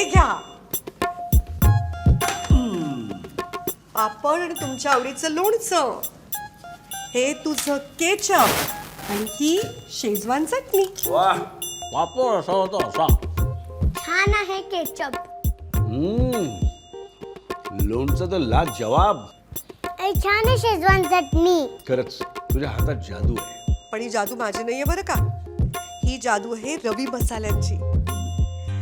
हे घ्या. पापड आणि तुमच्या आवडीचं लोणचं. हे तुझं केचप आणि ही शेजवान चटणी. वा पापड असा होता असा. छान आहे केचप. हम्म. लोणचं तर ला जवाब छान आहे शेजवान चटणी. खरंच तुझ्या हातात जादू आहे. पण ही जादू माझी नाहीये बरं का? ही जादू आहे रवी मसाल्यांची.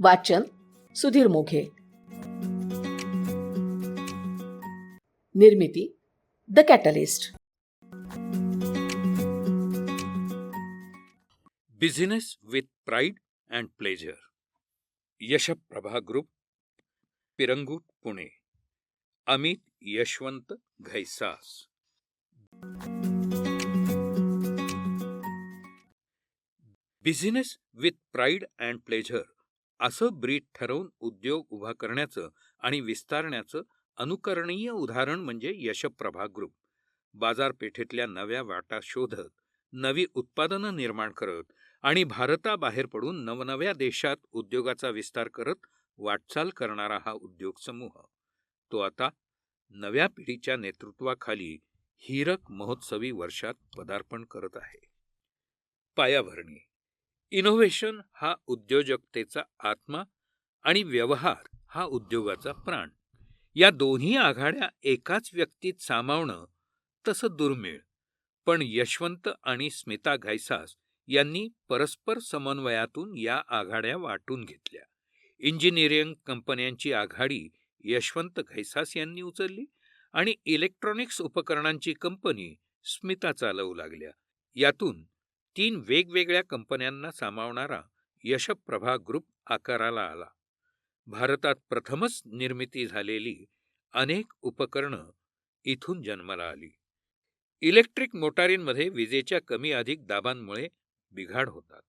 वाचन सुधीर मोघे. निर्मिती the Catalyst. Business with pride and pleasure Yashprabha group Pirangut Pune. Amit Yashwant Ghaisas. Business with pride and pleasure असं ब्रीद ठरवून उद्योग उभा करण्याचं आणि विस्तारण्याचं अनुकरणीय उदाहरण म्हणजे यशप्रभा ग्रुप. बाजारपेठेतल्या नव्या वाटा शोधत नवी उत्पादनं निर्माण करत आणि भारताबाहेर पडून नवनव्या देशात उद्योगाचा विस्तार करत वाटचाल करणारा हा उद्योग समूह. तो आता नव्या पिढीच्या नेतृत्वाखाली हीरक महोत्सवी वर्षात पदार्पण करत आहे. पायाभरणी इनोव्हेशन हा उद्योजकतेचा आत्मा आणि व्यवहार हा उद्योगाचा प्राण. या दोन्ही आघाड्या एकाच व्यक्तीत सामावणं तसं दुर्मिळ. पण यशवंत आणि स्मिता घैसास यांनी परस्पर समन्वयातून या आघाड्या वाटून घेतल्या. इंजिनिअरिंग कंपन्यांची आघाडी यशवंत घैसास यांनी उचलली आणि इलेक्ट्रॉनिक्स उपकरणांची कंपनी स्मिता चालवू लागल्या. यातून तीन वेगवेगळ्या कंपन्यांना सामावणारा यशप्रभा ग्रुप आकाराला आला. भारतात प्रथमच निर्मिती झालेली अनेक उपकरणं इथून जन्माला आली. इलेक्ट्रिक मोटारींमध्ये विजेच्या कमी अधिक दाबांमुळे बिघाड होतात.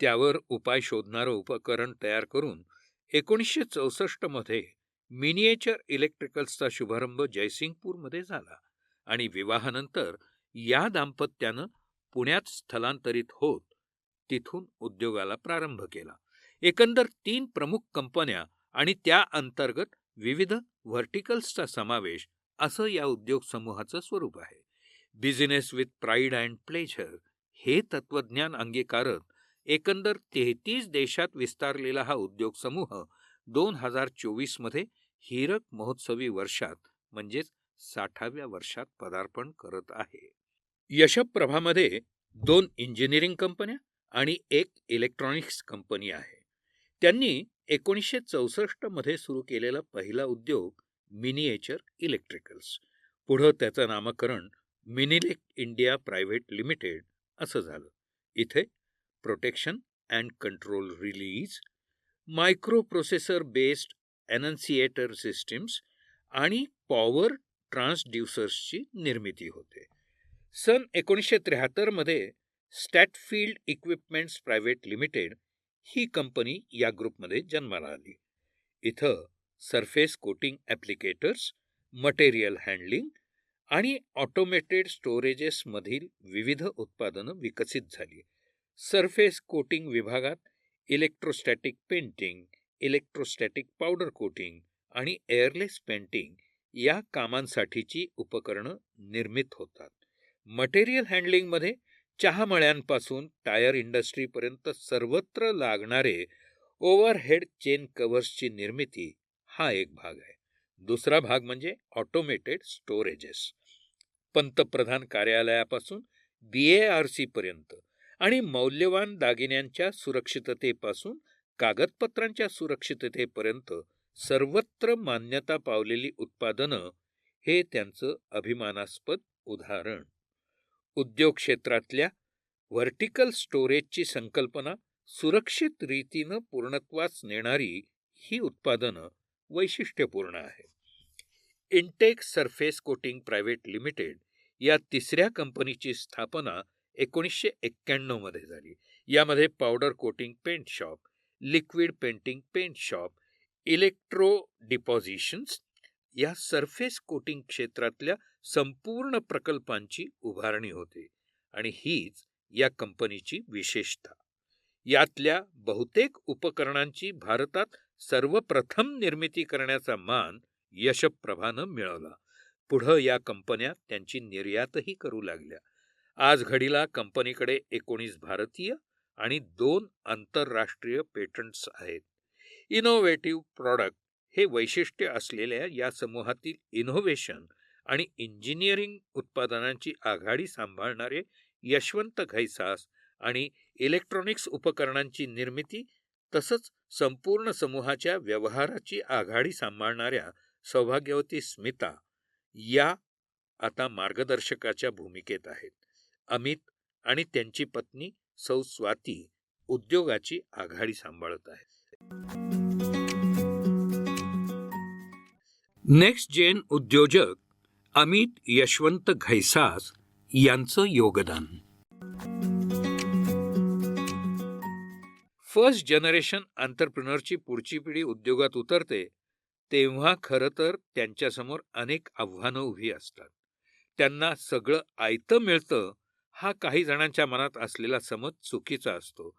त्यावर उपाय शोधणारं उपकरण तयार करून एकोणीसशे चौसष्टमध्ये मिनिएचर इलेक्ट्रिकल्सचा शुभारंभ जयसिंगपूरमध्ये झाला आणि विवाहानंतर या दाम्पत्यानं पुण्यात स्थलांतरित होत तिथून उद्योगाला प्रारंभ केला. एकंदर तीन प्रमुख कंपन्या आणि त्या अंतर्गत विविध व्हर्टिकल्सचा समावेश असं या उद्योग समूहाचं स्वरूप आहे. Business with pride and pleasure हे तत्वज्ञान अंगीकारत एकंदर तेहतीस देशात विस्तारलेला हा उद्योग समूह दोन हजार चोवीसमध्ये हीरक महोत्सवी वर्षात म्हणजेच साठाव्या वर्षात पदार्पण करत आहे. यशप्रभामध्ये दोन इंजिनिअरिंग कंपन्या आणि एक इलेक्ट्रॉनिक्स कंपनी आहे. त्यांनी एकोणीसशे चौसष्टमध्ये सुरू केलेला पहिला उद्योग मिनिएचर इलेक्ट्रिकल्स. पुढं त्याचं नामकरण मिनिलेक इंडिया प्रायव्हेट लिमिटेड असं झालं. इथे protection and control relays micro processor based annunciator systems आणि पॉवर ट्रान्सड्युसर्सची निर्मिती होते. सन एकोणीसशे त्र्याहत्तरमध्ये स्टॅटफील्ड इक्विपमेंट्स प्रायव्हेट लिमिटेड ही कंपनी या ग्रुपमध्ये जन्माला आली. इथं surface coating applicators material handling आणि ऑटोमेटेड स्टोरेजेसमधील विविध उत्पादनं विकसित झाली. सरफेस कोटिंग विभागात electrostatic painting electrostatic powder coating आणि एअरलेस पेंटिंग या कामांसाठीची उपकरणं निर्मित होतात. मटेरियल हँडलिंगमध्ये चहामळ्यांपासून टायर इंडस्ट्रीपर्यंत सर्वत्र लागणारे ओव्हरहेड चेन कव्हर्सची निर्मिती हा एक भाग आहे. दुसरा भाग म्हणजे ऑटोमेटेड स्टोरेजेस. पंतप्रधान कार्यालयापासून बी ए आर सीपर्यंत आणि मौल्यवान दागिन्यांच्या सुरक्षिततेपासून कागदपत्रांच्या सुरक्षिततेपर्यंत सर्वत्र मान्यता पावलेली उत्पादनं हे त्यांचं अभिमानास्पद उदाहरण. उद्योग क्षेत्रातल्या व्हर्टिकल स्टोरेजची संकल्पना सुरक्षित रीतीनं पूर्णत्वास नेणारी ही उत्पादनं वैशिष्ट्यपूर्ण आहे Intech surface coating private limited या तिसऱ्या कंपनीची स्थापना एकोणीसशे एक्क्याण्णवमध्ये झाली. यामध्ये powder coating paint shop liquid painting paint shop electro depositions या सरफेस कोटिंग क्षेत्रातल्या संपूर्ण प्रकल्पांची उभारणी होते आणि हीच या कंपनीची विशेषता. यातल्या बहुतेक उपकरणांची भारतात सर्वप्रथम निर्मिती करण्याचा मान यशप्रभानं मिळवला. पुढं या कंपन्या त्यांची निर्यातही करू लागल्या. आज घडीला कंपनीकडे एकोणीस भारतीय आणि दोन आंतरराष्ट्रीय पेटंट्स आहेत. इनोव्हेटिव्ह प्रॉडक्ट हे वैशिष्ट्य असलेल्या या समूहातील इनोव्हेशन आणि इंजिनिअरिंग उत्पादनांची आघाडी सांभाळणारे यशवंत घैसास आणि इलेक्ट्रॉनिक्स उपकरणांची निर्मिती तसंच संपूर्ण समूहाच्या व्यवहाराची आघाडी सांभाळणाऱ्या सौभाग्यवती स्मिता या आता मार्गदर्शकाच्या भूमिकेत आहेत. अमित आणि त्यांची पत्नी सौ स्वाती उद्योगाची आघाडी सांभाळत आहेत. नेक्स्ट जेन उद्योजक अमित यशवंत घैसास यांचं योगदान. फर्स्ट जनरेशन आंतरप्रिनरची पुढची पिढी उद्योगात उतरते तेव्हा खरं तर त्यांच्यासमोर अनेक आव्हानं उभी असतात. त्यांना सगळं आयतं मिळतं हा काही जणांच्या मनात असलेला समज चुकीचा असतो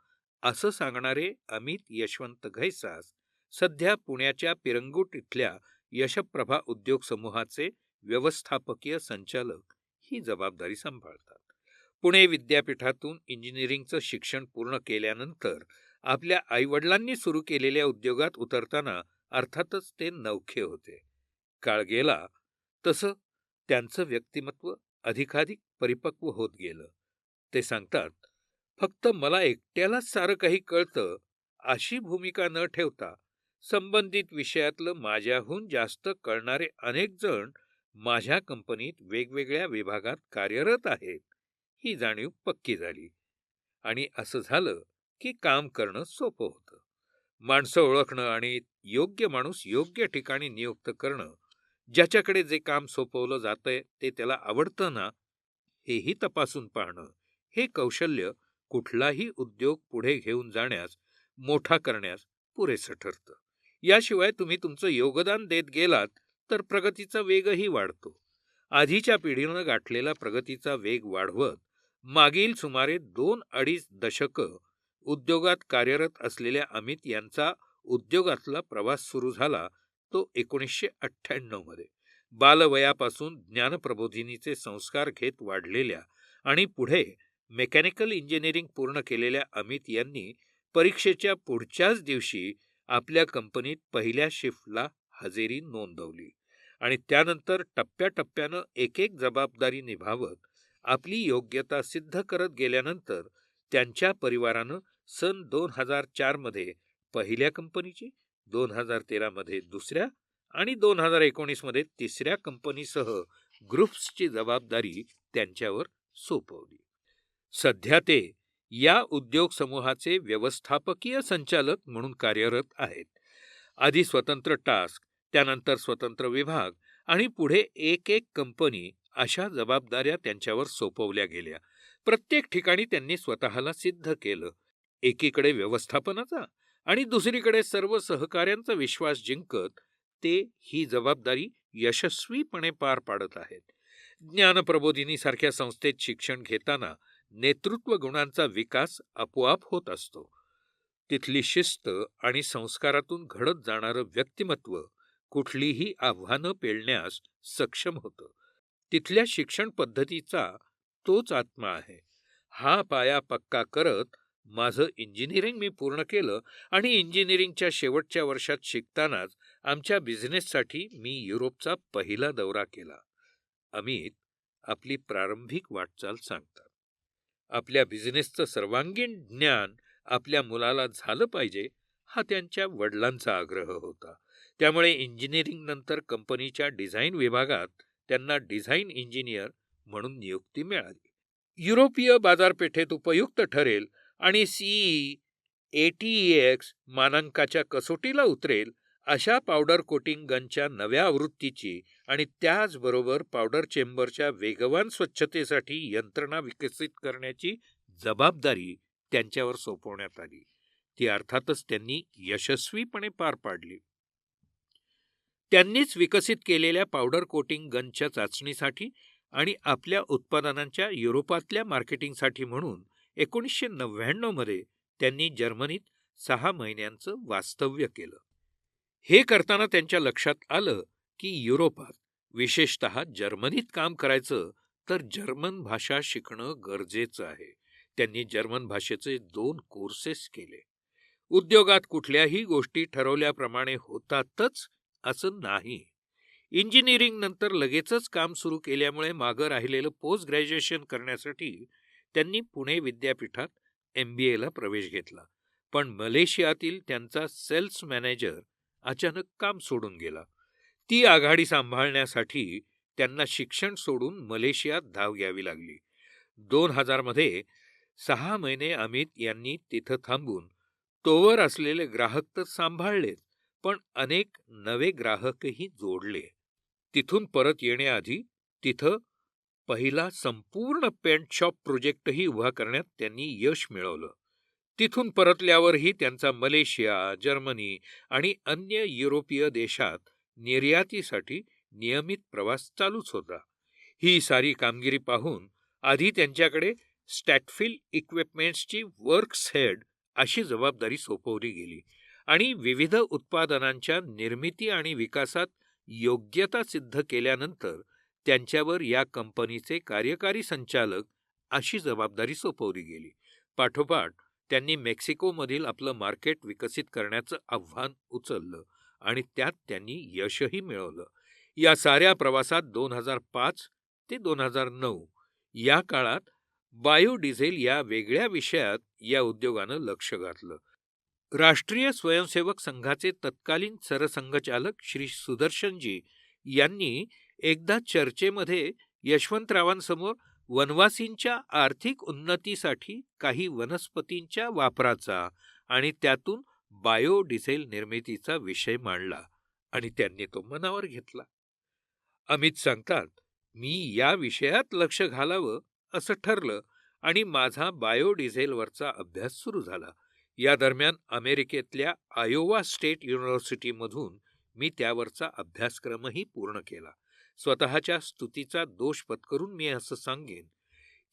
असं सांगणारे अमित यशवंत घैसास सध्या पुण्याच्या पिरंगुट इथल्या यशप्रभा उद्योग समूहाचे व्यवस्थापकीय संचालक ही जबाबदारी सांभाळतात. पुणे विद्यापीठातून इंजिनिअरिंगचं शिक्षण पूर्ण केल्यानंतर आपल्या आईवडिलांनी सुरू केलेल्या उद्योगात उतरताना अर्थातच ते नवखे होते. काळ गेला तसं त्यांचं व्यक्तिमत्व अधिकाधिक परिपक्व होत गेलं. ते सांगतात फक्त मला एकट्यालाच सारं काही कळतं अशी भूमिका न ठेवता संबंधित विषयातलं माझ्याहून जास्त कळणारे अनेक जण माझ्या कंपनीत वेगवेगळ्या विभागात कार्यरत आहेत ही जाणीव पक्की झाली. आणि असं झालं की काम करणं सोपं होतं. माणसं ओळखणं आणि योग्य माणूस योग्य ठिकाणी नियुक्त करणं ज्याच्याकडे जे काम सोपवलं जातंय ते त्याला आवडतं ना हेही तपासून पाहणं हे कौशल्य कुठलाही उद्योग पुढे घेऊन जाण्यास मोठा करण्यास पुरेसं ठरतं. याशिवाय तुम्ही तुमचं योगदान देत गेलात तर प्रगतीचा वेगही वाढतो. आधीच्या पिढीनं गाठलेला प्रगतीचा वेग वाढवत मागील सुमारे दोन अडीच दशकं उद्योगात कार्यरत असलेल्या अमित यांचा उद्योगातला प्रवास सुरू झाला तो एकोणीसशे अठ्ठ्याण्णवमध्ये बालवयापासून ज्ञानप्रबोधिनीचे संस्कार घेत वाढलेल्या आणि पुढे मेकॅनिकल इंजिनिअरिंग पूर्ण केलेल्या अमित यांनी परीक्षेच्या पुढच्याच दिवशी आपल्या कंपनीत पहिल्या शिफ्टला हजेरी नोंदवली आणि त्यानंतर टप्प्याटप्प्यानं एक एक जबाबदारी निभावत आपली योग्यता सिद्ध करत गेल्यानंतर त्यांच्या परिवारानं सन दोन हजार चारमध्ये पहिल्या कंपनीची दोन हजार तेरामध्ये दुसऱ्या आणि दोन हजार एकोणीसमध्ये तिसऱ्या कंपनीसह ग्रुप्सची जबाबदारी त्यांच्यावर सोपवली. सध्या ते या उद्योग समूहाचे व्यवस्थापकीय संचालक म्हणून कार्यरत आहेत. आधी स्वतंत्र टास्क त्यानंतर स्वतंत्र विभाग आणि पुढे एक एक कंपनी अशा जबाबदाऱ्या त्यांच्यावर सोपवल्या गेल्या. प्रत्येक ठिकाणी त्यांनी स्वतःला सिद्ध केलं. एकीकडे व्यवस्थापनाचा आणि दुसरीकडे सर्व सहकाऱ्यांचा विश्वास जिंकत ते ही जबाबदारी यशस्वीपणे पार पाडत आहेत. ज्ञानप्रबोधिनीसारख्या संस्थेत शिक्षण घेताना नेतृत्व गुणांचा विकास आपोआप होत असतो. तिथली शिस्त आणि संस्कारातून घडत जाणारं व्यक्तिमत्व कुठलीही आव्हानं पेलण्यास सक्षम होतं. तिथल्या शिक्षण पद्धतीचा तोच आत्मा आहे. हा पाया पक्का करत माझं इंजिनिअरिंग मी पूर्ण केलं आणि इंजिनिअरिंगच्या शेवटच्या वर्षात शिकतानाच आमच्या बिझनेससाठी मी युरोपचा पहिला दौरा केला. अमित आपली प्रारंभिक वाटचाल सांगतात. आपल्या बिझनेसचं सर्वांगीण ज्ञान आपल्या मुलाला झालं पाहिजे हा त्यांच्या वडिलांचा आग्रह होता. त्यामुळे इंजिनिअरिंग नंतर कंपनीच्या डिझाईन विभागात त्यांना डिझाईन इंजिनियर म्हणून नियुक्ती मिळाली. युरोपीय बाजारपेठेत उपयुक्त ठरेल आणि सीई एटीएक्स मानांकाच्या कसोटीला उतरेल अशा पावडर कोटिंग गनच्या नव्या आवृत्तीची आणि त्याचबरोबर पावडर चेंबरच्या वेगवान स्वच्छतेसाठी यंत्रणा विकसित करण्याची जबाबदारी त्यांच्यावर सोपवण्यात आली. ती अर्थातच त्यांनी यशस्वीपणे पार पाडली. त्यांनीच विकसित केलेल्या पावडर कोटिंग गनच्या चाचणीसाठी आणि आपल्या उत्पादनांच्या युरोपातल्या मार्केटिंगसाठी म्हणून एकोणीसशे नव्याण्णवमध्ये त्यांनी जर्मनीत सहा महिन्यांचं वास्तव्य केलं. हे करताना त्यांच्या लक्षात आलं की युरोपात विशेषत जर्मनीत काम करायचं तर जर्मन भाषा शिकणं गरजेचं आहे. त्यांनी जर्मन भाषेचे दोन कोर्सेस केले. उद्योगात कुठल्याही गोष्टी ठरवल्याप्रमाणे होतातच असं नाही. इंजिनिअरिंग नंतर लगेचच काम सुरू केल्यामुळे मागं राहिलेलं पोस्ट ग्रॅज्युएशन करण्यासाठी त्यांनी पुणे विद्यापीठात एम बी एला प्रवेश घेतला. पण मलेशियातील त्यांचा सेल्स मॅनेजर अचानक काम सोडून गेला. ती आघाडी सांभाळण्यासाठी त्यांना शिक्षण सोडून मलेशियात धाव घ्यावी लागली. दोन हजारमध्ये सहा महिने अमित यांनी तिथं थांबून तोवर असलेले ग्राहक तर सांभाळलेत पण अनेक नवे ग्राहकही जोडले. तिथून परत येण्याआधी तिथं पहिला संपूर्ण पेंट शॉप प्रोजेक्टही उभा करण्यात त्यांनी यश मिळवलं. तिथून परतल्यावरही त्यांचा मलेशिया जर्मनी आणि अन्य युरोपीय देशात निर्यातीसाठी नियमित प्रवास चालूच होता. ही सारी कामगिरी पाहून आधी त्यांच्याकडे स्टॅटफिल इक्विपमेंट्सची वर्क्स हेड अशी जबाबदारी सोपवली गेली आणि विविध उत्पादनांच्या निर्मिती आणि विकासात योग्यता सिद्ध केल्यानंतर त्यांच्यावर या कंपनीचे कार्यकारी संचालक अशी जबाबदारी सोपवली गेली. पाठोपाठ त्यांनी मेक्सिकोमधील आपलं मार्केट विकसित करण्याचं आव्हान उचललं आणि त्यात त्यांनी यशही मिळवलं. या साऱ्या प्रवासात दोन हजार पाच ते दोन हजार नऊ या काळात बायोडिझेल या वेगळ्या विषयात या उद्योगानं लक्ष घातलं. राष्ट्रीय स्वयंसेवक संघाचे तत्कालीन सरसंघचालक श्री सुदर्शनजी यांनी एकदा चर्चेमध्ये यशवंतरावांसमोर वनवासींच्या आर्थिक उन्नतीसाठी काही वनस्पतींच्या वापराचा आणि त्यातून बायोडिझेल निर्मितीचा विषय मांडला आणि त्यांनी तो मनावर घेतला. अमित सांगतात मी या विषयात लक्ष घालावं असं ठरलं आणि माझा बायोडिझेलवरचा अभ्यास सुरू झाला. या दरम्यान अमेरिकेतल्या आयोवा स्टेट युनिव्हर्सिटीमधून मी त्यावरचा अभ्यासक्रमही पूर्ण केला. स्वतःच्या स्तुतीचा दोष पत्करून मी असं सांगेन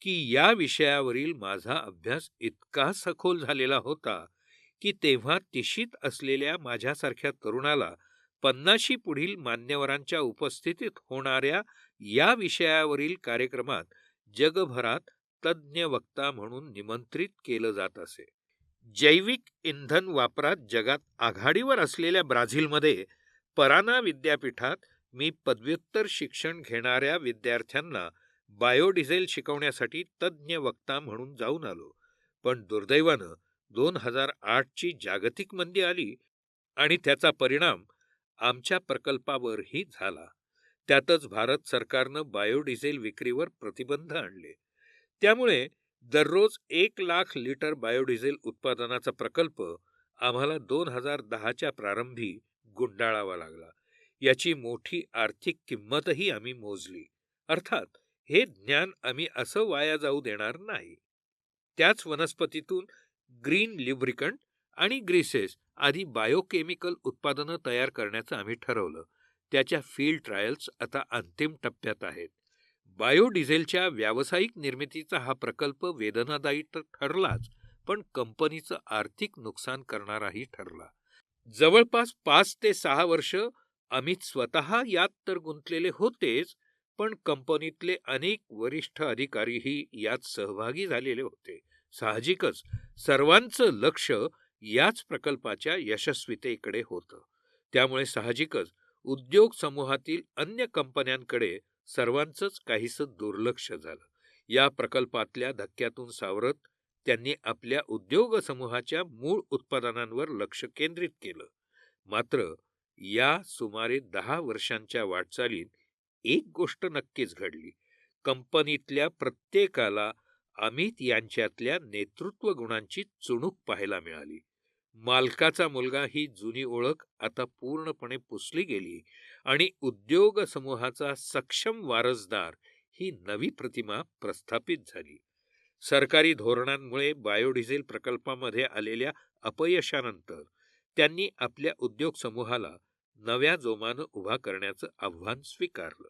की या विषयावरील माझा अभ्यास इतका सखोल झालेला होता की तेव्हा तिशीत असलेल्या माझ्यासारख्या तरुणाला पन्नाशी पुढील मान्यवरांच्या उपस्थितीत होणाऱ्या या विषयावरील कार्यक्रमात जगभरात तज्ज्ञ वक्ता म्हणून निमंत्रित केलं जात असे. जैविक इंधन वापरात जगात आघाडीवर असलेल्या ब्राझीलमध्ये पराना विद्यापीठात मी पदव्युत्तर शिक्षण घेणाऱ्या विद्यार्थ्यांना बायोडिझेल शिकवण्यासाठी तज्ज्ञ वक्ता म्हणून जाऊन आलो. पण दुर्दैवानं दोन हजार आठची जागतिक मंदी आली आणि त्याचा परिणाम आमच्या प्रकल्पावरही झाला. त्यातच भारत सरकारनं बायोडिझेल विक्रीवर प्रतिबंध आणले. त्यामुळे दररोज एक लाख लिटर बायोडिझेल उत्पादनाचा प्रकल्प आम्हाला दोन हजार दहाच्या प्रारंभी गुंडाळावा लागला. याची मोठी आर्थिक किंमतही आम्ही मोजली. अर्थात हे ज्ञान आम्ही असं वाया जाऊ देणार नाही. त्याच वनस्पतीतून ग्रीन लिब्रिकंट आणि ग्रीसेस आदी बायोकेमिकल उत्पादनं तयार करण्याचं आम्ही ठरवलं. त्याच्या फील्ड ट्रायल्स आता अंतिम टप्प्यात आहेत. बायोडिझेलच्या व्यावसायिक निर्मितीचा हा प्रकल्प वेदनादायी तर ठरलाच पण कंपनीचं आर्थिक नुकसान करणाराही ठरला. जवळपास पाच ते सहा वर्ष अमित स्वतः यात तर गुंतलेले होतेच पण कंपनीतले अनेक वरिष्ठ अधिकारीही यात सहभागी झालेले होते. साहजिकच सर्वांचं लक्ष याच प्रकल्पाच्या यशस्वीतेकडे होतं. त्यामुळे साहजिकच उद्योग समूहातील अन्य कंपन्यांकडे सर्वांचंच काहीसं दुर्लक्ष झालं. या प्रकल्पातल्या धक्क्यातून सावरत त्यांनी आपल्या उद्योग समूहाच्या मूळ उत्पादनांवर लक्ष केंद्रित केलं. मात्र या सुमारे दहा वर्षांच्या वाटचालीत एक गोष्ट नक्कीच घडली. कंपनीतल्या प्रत्येकाला अमित यांच्यातल्या नेतृत्व गुणांची चुणूक पाहायला मिळाली. मालकाचा मुलगा ही जुनी ओळख आता पूर्णपणे पुसली गेली आणि उद्योग समूहाचा सक्षम वारसदार ही नवी प्रतिमा प्रस्थापित झाली. सरकारी धोरणांमुळे बायोडिझेल प्रकल्पामध्ये आलेल्या अपयशानंतर त्यांनी आपल्या उद्योग समूहाला नव्या जोमानं उभा करण्याचं आव्हान स्वीकारलं.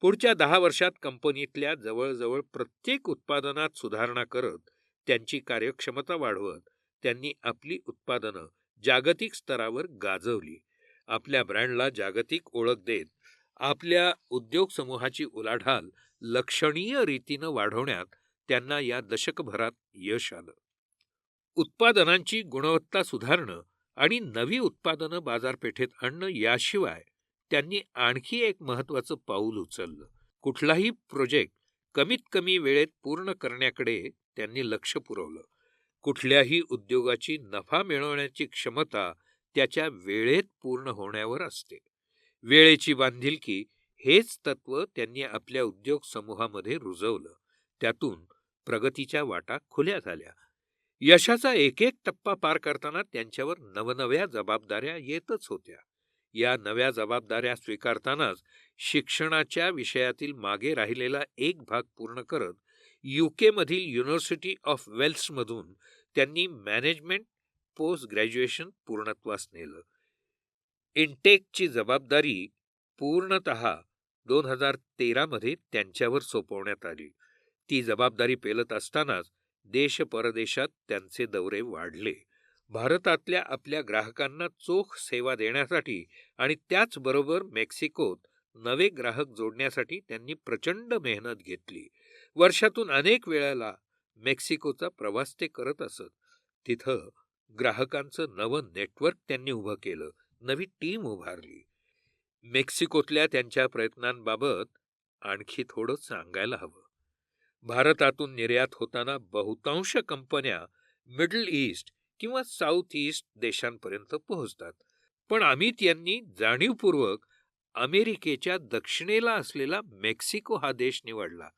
पुढच्या दहा वर्षात कंपनीतल्या जवळजवळ प्रत्येक उत्पादनात सुधारणा करत त्यांची कार्यक्षमता वाढवत त्यांनी आपली उत्पादनं जागतिक स्तरावर गाजवली. आपल्या ब्रँडला जागतिक ओळख देत आपल्या उद्योग समूहाची उलाढाल लक्षणीय रीतीनं वाढवण्यात त्यांना या दशकभरात यश आलं. उत्पादनांची गुणवत्ता सुधारणं आणि नवी उत्पादनं बाजारपेठेत आणणं याशिवाय त्यांनी आणखी एक महत्त्वाचं पाऊल उचललं. कुठलाही प्रोजेक्ट कमीत कमी वेळेत पूर्ण करण्याकडे त्यांनी लक्ष पुरवलं. कुठल्याही उद्योगाची नफा मिळवण्याची क्षमता त्याच्या वेळेत पूर्ण होण्यावर असते. वेळेची बांधिलकी हेच तत्व त्यांनी आपल्या उद्योग समूहामध्ये रुजवलं. त्यातून प्रगतीच्या वाटा खुल्या झाल्या. यशाचा एक एक टप्पा पार करताना त्यांच्यावर नवनव्या जबाबदाऱ्या येतच होत्या. या नव्या जबाबदाऱ्या स्वीकारतानाच शिक्षणाच्या विषयातील मागे राहिलेला एक भाग पूर्ण करत युकेमधील युनिव्हर्सिटी ऑफ वेल्समधून त्यांनी मॅनेजमेंट पोस्ट ग्रॅज्युएशन पूर्णत्वास नेलं. इंटेकची जबाबदारी पूर्णत दोन हजार तेरामध्ये त्यांच्यावर सोपवण्यात आली. ती जबाबदारी पेलत असतानाच देश परदेशात त्यांचे दौरे वाढले. भारतातल्या आपल्या ग्राहकांना चोख सेवा देण्यासाठी आणि त्याचबरोबर मेक्सिकोत नवे ग्राहक जोडण्यासाठी त्यांनी प्रचंड मेहनत घेतली. वर्षातून अनेक वेळेला मेक्सिकोचा प्रवास ते करत असत. तिथं ग्राहकांचं नवं नेटवर्क त्यांनी उभं केलं. नवी टीम उभारली. मेक्सिकोतल्या त्यांच्या प्रयत्नांबाबत आणखी थोडं सांगायला हवं. भारतातून निर्यात होताना बहुतांश कंपन्या मिडल ईस्ट किंवा साऊथ ईस्ट देशांपर्यंत पोहोचतात. पण अमित यांनी जाणीवपूर्वक अमेरिकेच्या दक्षिणेला असलेला मेक्सिको हा देश निवडला.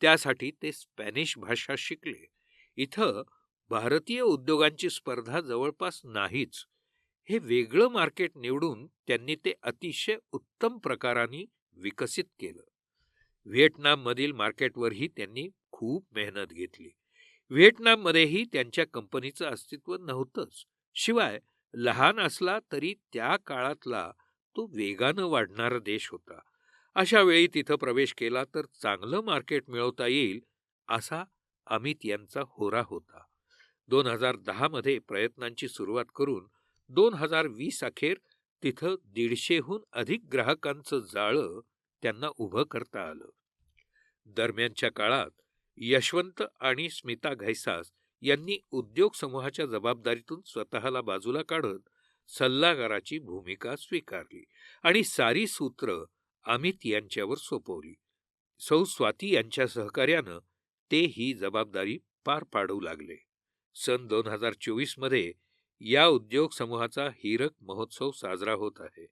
त्यासाठी ते स्पॅनिश भाषा शिकले. इथं भारतीय उद्योगांची स्पर्धा जवळपास नाहीच. हे वेगळं मार्केट निवडून त्यांनी ते अतिशय उत्तम प्रकाराने विकसित केलं. व्हिएटनाममधील मार्केटवरही त्यांनी खूप मेहनत घेतली. व्हिएटनाममध्येही त्यांच्या कंपनीचं अस्तित्व नव्हतंच. शिवाय लहान असला तरी त्या काळातला तो वेगानं वाढणारा देश होता. अशा वेळी तिथं प्रवेश केला तर चांगलं मार्केट मिळवता येईल असा अमित यांचा होरा होता. दोन हजार दहामध्ये प्रयत्नांची सुरुवात करून दोन हजार वीस अखेर तिथं दीडशेहून अधिक ग्राहकांचं जाळं त्यांना उभं करता आलं. दरम्यानच्या काळात यशवंत आणि स्मिता घैसास यांनी उद्योग समूहाच्या जबाबदारीतून स्वतःला बाजूला काढत सल्लागाराची भूमिका स्वीकारली आणि सारी सूत्र अमित यांच्यावर सोपवली. सौ स्वाती यांच्या सहकार्यानं ते ही जबाबदारी पार पाडू लागले. सन दोन हजार चोवीसमध्ये या उद्योग समूहाचा हीरक महोत्सव साजरा होत आहे.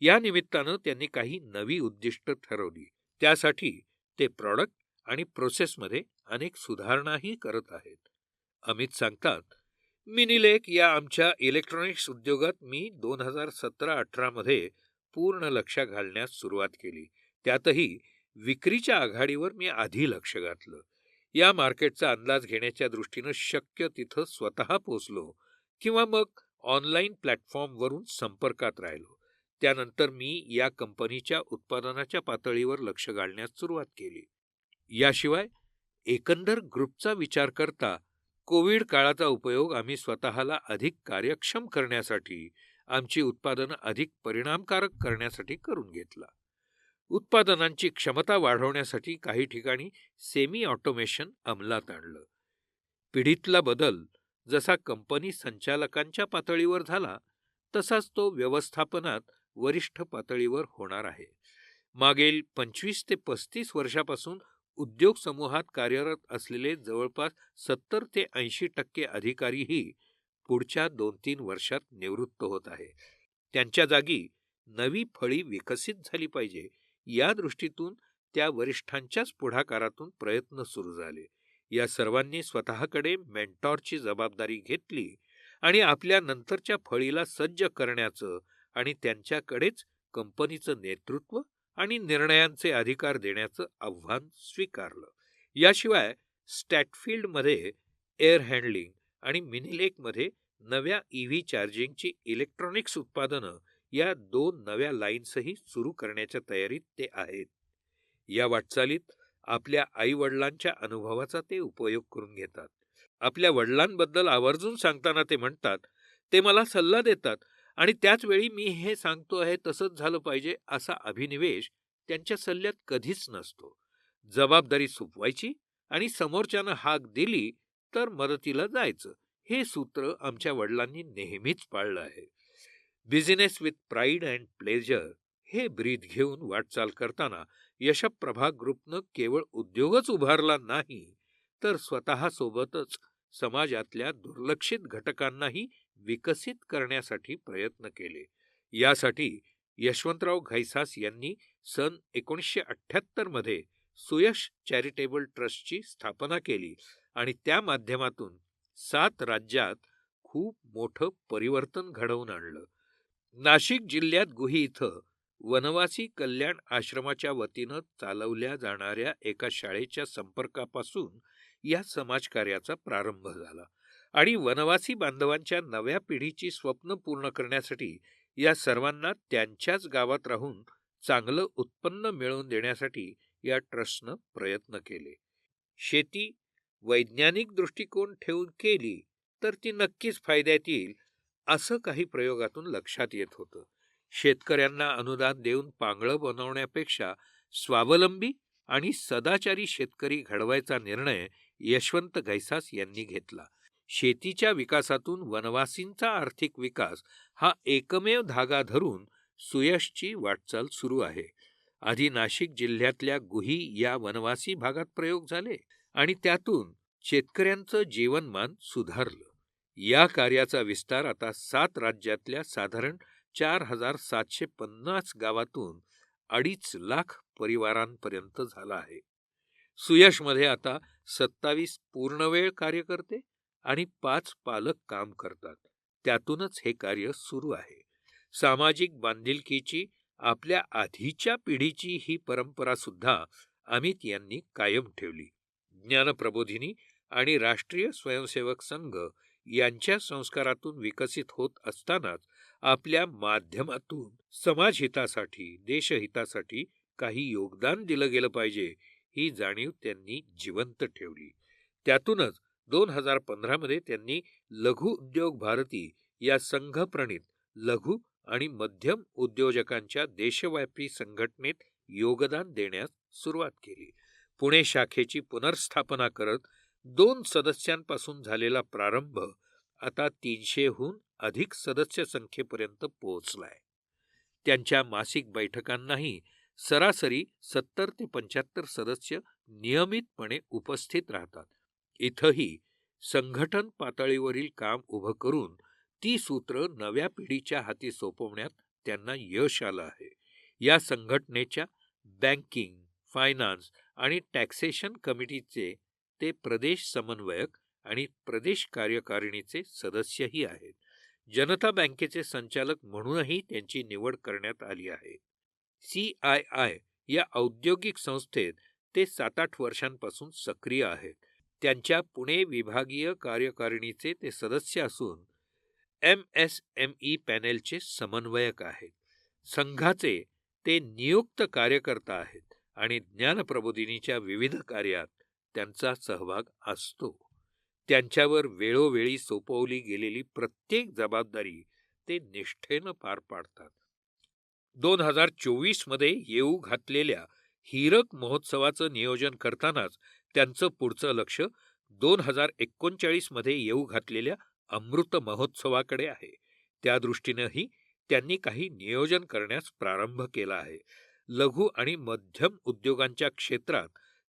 या निमित्तानं त्यांनी काही नवी उद्दिष्ट ठरवली. त्यासाठी ते प्रॉडक्ट आणि प्रोसेसमध्ये अनेक सुधारणाही करत आहेत. अमित सांगतात मिनिलेक या आमच्या इलेक्ट्रॉनिक्स उद्योगात मी दोन हजार सतरा अठरामध्ये पूर्ण लक्ष घालण्यास सुरुवात केली. त्यातही विक्रीच्या आघाडीवर मी आधी लक्ष घातलं. या मार्केटचा अंदाज घेण्याच्या दृष्टीनं शक्य तिथं स्वतः पोचलो किंवा मग ऑनलाईन प्लॅटफॉर्मवरून संपर्कात राहिलो. त्यानंतर मी या कंपनीच्या उत्पादनाच्या पातळीवर लक्ष घालण्यास सुरुवात केली. याशिवाय एकंदर ग्रुपचा विचार करता कोविड काळाचा उपयोग आम्ही स्वतःला अधिक कार्यक्षम करण्यासाठी आमची उत्पादनं अधिक परिणामकारक करण्यासाठी करून घेतला. उत्पादनांची क्षमता वाढवण्यासाठी काही ठिकाणी सेमी ऑटोमेशन अंमलात आणलं. पिढीतला बदल जसा कंपनी संचालकांच्या पातळीवर झाला तसाच तो व्यवस्थापनात वरिष्ठ पातळीवर होणार आहे. मागील पंचवीस ते पस्तीस वर्षापासून उद्योग समूहात कार्यरत असलेले जवळपास सत्तर ते ऐंशी टक्के अधिकारीही पुढच्या दोन तीन वर्षात निवृत्त होत आहे. त्यांच्या जागी नवी फळी विकसित झाली पाहिजे. या दृष्टीतून त्या वरिष्ठांच्याच पुढाकारातून प्रयत्न सुरू झाले. या सर्वांनी स्वतःकडे मेंटॉरची जबाबदारी घेतली आणि आपल्या नंतरच्या फळीला सज्ज करण्याचं आणि त्यांच्याकडेच कंपनीचं नेतृत्व आणि निर्णयांचे अधिकार देण्याचं आव्हान स्वीकारलं. याशिवाय स्टॅटफिल्डमध्ये एअर हँडलिंग आणि मिनिलेकमध्ये नव्या ईव्ही चार्जिंगची इलेक्ट्रॉनिक्स उत्पादनं या दोन नव्या लाईन्सही सुरू करण्याच्या तयारीत ते आहेत. या वाटचालीत आपल्या आई वडिलांच्या अनुभवाचा ते उपयोग करून घेतात. आपल्या वडिलांबद्दल आवर्जून सांगताना ते म्हणतात ते मला सल्ला देतात आणि त्याचवेळी मी हे सांगतो आहे तसंच झालं पाहिजे असा अभिनिवेश त्यांच्या सल्ल्यात कधीच नसतो. जबाबदारी सोपवायची आणि समोरच्यानं हाक दिली तर मदतीला जायचं हे सूत्र आमच्या वडिलांनी नेहमीच पाळलं आहे. Business with pride and pleasure हे ब्रीद घेऊन वाटचाल करताना यशप्रभा ग्रुपनं केवळ उद्योगच उभारला नाही तर स्वतःसोबतच समाजातल्या दुर्लक्षित घटकांनाही विकसित करण्यासाठी प्रयत्न केले. यासाठी यशवंतराव घैसास यांनी सन एकोणीसशे अठ्ठ्याहत्तरमध्ये सुयश चॅरिटेबल ट्रस्टची स्थापना केली आणि त्या माध्यमातून सात राज्यात खूप मोठं परिवर्तन घडवून आणलं. नाशिक जिल्ह्यात गुही इथं वनवासी कल्याण आश्रमाच्या वतीनं चालवल्या जाणाऱ्या एका शाळेच्या संपर्कापासून या समाजकार्याचा प्रारंभ झाला. आणि वनवासी बांधवांच्या नव्या पिढीची स्वप्न पूर्ण करण्यासाठी या सर्वांना त्यांच्याच गावात राहून चांगलं उत्पन्न मिळवून देण्यासाठी या ट्रस्टनं प्रयत्न केले. शेती वैज्ञानिक दृष्टिकोन ठेवून केली तर ती नक्कीच फायद्यात येईल असं काही प्रयोगातून लक्षात येत होतं. शेतकऱ्यांना अनुदान देऊन पांगळं बनवण्यापेक्षा स्वावलंबी आणि सदाचारी शेतकरी घडवायचा निर्णय यशवंत घैसास यांनी घेतला. शेतीच्या विकासातून वनवासींचा आर्थिक विकास हा एकमेव धागा धरून सुयशची वाटचाल सुरू आहे. आधी नाशिक जिल्ह्यातल्या गुही या वनवासी भागात प्रयोग झाले आणि त्यातून शेतकऱ्यांचं जीवनमान सुधारलं. या कार्याचा विस्तार आता सात राज्यातल्या साधारण चार हजार सातशे पन्नास गावातून अडीच लाख परिवारांपर्यंत झाला आहे. सुयशमध्ये आता सत्तावीस पूर्णवेळ कार्यकर्ते आणि पाच पालक काम करतात. त्यातूनच हे कार्य सुरू आहे. सामाजिक बांधिलकीची आपल्या आधीच्या पिढीची ही परंपरा सुद्धा अमित यांनी कायम ठेवली. ज्ञानप्रबोधिनी आणि राष्ट्रीय स्वयंसेवक संघ यांच्या संस्कारातून विकसित होत असतानाच आपल्या माध्यमातून समाजहितासाठी देशहितासाठी काही योगदान दिलं गेलं पाहिजे ही जाणीव त्यांनी जिवंत ठेवली. त्यातूनच दोन हजार पंधरामध्ये त्यांनी लघु उद्योग भारती या संघप्रणित लघु आणि मध्यम उद्योजकांच्या देशव्यापी संघटनेत योगदान देण्यास सुरुवात केली. पुणे शाखेची पुनर्स्थापना करत दोन सदस्यांपासून झालेला प्रारंभ आता तीनशेहून अधिक सदस्य संख्येपर्यंत पोहोचलाय. त्यांच्या मासिक बैठकांनाही सरासरी सत्तर ते पंच्याहत्तर सदस्य नियमितपणे उपस्थित राहतात. इथंही संघटन पातळीवरील काम उभं करून ती सूत्र नव्या पिढीच्या हाती सोपवण्यात त्यांना यश आलं आहे. या संघटनेच्या बँकिंग फायनान्स आणि टॅक्सेशन कमिटीचे ते प्रदेश समन्वयक आणि प्रदेश कार्यकारिणीचे सदस्यही आहेत. जनता बँकेचे संचालक म्हणूनही त्यांची निवड करण्यात आली आहे. सी आय आय या औद्योगिक संस्थेत ते सात आठ वर्षांपासून सक्रिय आहेत. त्यांच्या पुणे विभागीय कार्यकारिणीचे ते सदस्य असून एम एस एम ई पॅनेलचे समन्वयक आहेत. संघाचे ते नियुक्त कार्यकर्ता आहेत आणि ज्ञानप्रबोधिनीच्या विविध कार्यात त्यांचा सहभाग असतो. त्यांच्यावर वेळोवेळी सोपवली गेलेली प्रत्येक जबाबदारी ते निष्ठेनं पार पाडतात. दोन हजार चोवीसमध्ये येऊ घातलेल्या हीरक महोत्सवाचं नियोजन करतानाच त्यांचं पुढचं लक्ष दोन हजार एकोणचाळीसमध्ये येऊ घातलेल्या अमृत महोत्सवाकडे आहे. त्यादृष्टीनंही त्यांनी काही नियोजन करण्यास प्रारंभ केला आहे. लघु आणि मध्यम उद्योगांच्या क्षेत्रात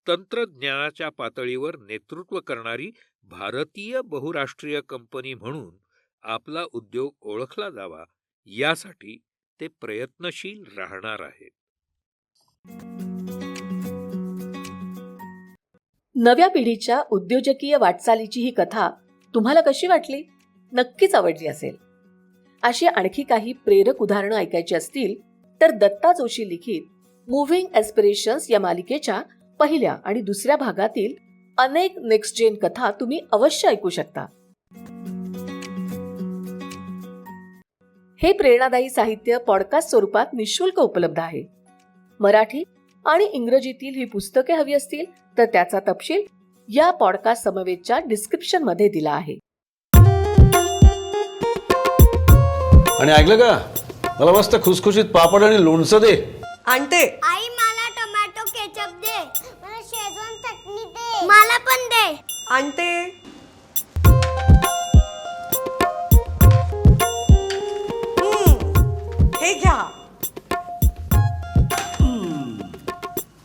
तंत्रज्ञानाच्या पातळीवर नेतृत्व करणारी भारतीय बहुराष्ट्रीय कंपनी म्हणून आपला उद्योग ओळखला जावा यासाठी ते प्रयत्नशील राहणार आहेत. नव्या पिढीच्या उद्योजकीय वाटचालीची ही कथा तुम्हाला कशी वाटली? नक्कीच आवडली असेल. अशी आणखी काही प्रेरक उदाहरणं ऐकायची असतील तर दत्ता जोशी लिखित मुव्हिंग एस्पिरेशन्स या मालिकेच्या पहिल्या आणि दुसऱ्या भागातील अनेक नेक्स्ट जेन कथा तुम्ही अवश्य ऐकू शकता. हे प्रेरणादायी साहित्य पॉडकास्ट स्वरूपात निशुल्क उपलब्ध आहे. मराठी आणि इंग्रजीतील ही पुस्तके हवी असतील तर त्याचा तपशील या पॉडकास्ट समवेतच्या डिस्क्रिप्शनमध्ये दिला आहे. आणि ऐकलं का? मला मस्त खुसखुशीत पापड आणि लोणचं दे. आणते. आई मला टोमॅटो केचप दे. मला शेजवान चटणी दे. मला पण दे. आणते. हम्म, हे घ्या.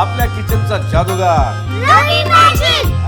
आपल्या किचनचा जादूगार. रवी मॅजिक